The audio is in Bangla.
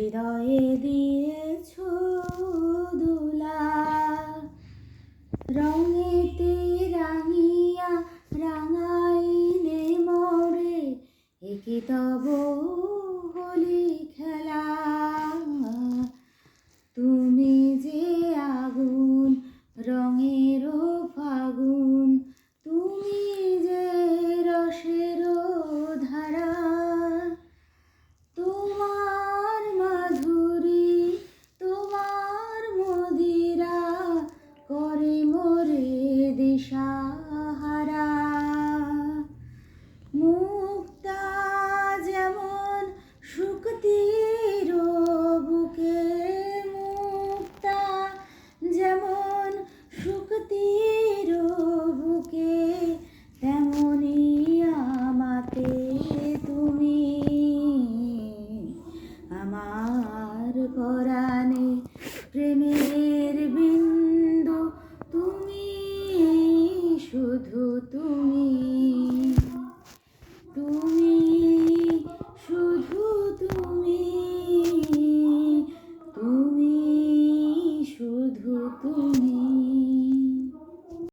হৃদয়ে দিয়েছ দুলা। রঙেতে রাঙিয়া রাঙাইলে মরে একে তব দিশাহারা মুক্তা যেমন শুকতির বুকে মুক্তা, যেমন শুকতির বুকে, তেমনি আমাতে তুমি। আমার পরাণে প্রেমের তুমি তুমি শুধু তুমি তুমি শুধু তুমি।